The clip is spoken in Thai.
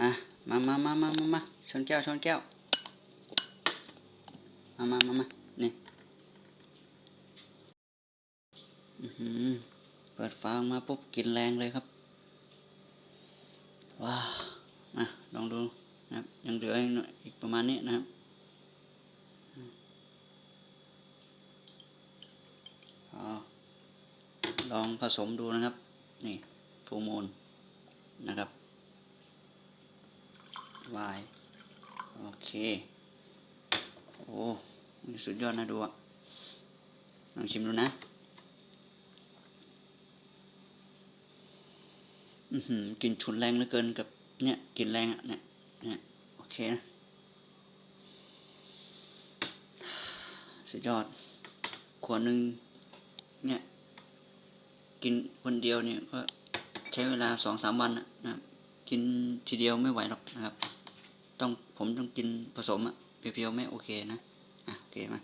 อะมามามามามามาชนแก้วชนแก้ว มามามามานี่เปิดฝาออกมาปุ๊บกินแรงเลยครับ ว้าวมาลองดูนะครับ ยังเหลืออีกประมาณนี้นะครับลองผสมดูนะครับ นี่ฟูมูลนะครับ วายโอเค โอ้สุดยอดนะดูอะลองชิมดูนะอือหือกลิ่นฉุนแรงเหลือเกินกับเนี่ยกลิ่นแรงอะเนี่ยเนี่ยโอเคนะสุดยอดขวดหนึ่งเนี่ยกินคนเดียวเนี่ยก็ใช้เวลาสองสามวันนะนะครับ กินทีเดียวไม่ไหวหรอกนะครับ ต้องผมต้องกินผสมอะเพียวๆไม่โอเคนะ อะโอเคมา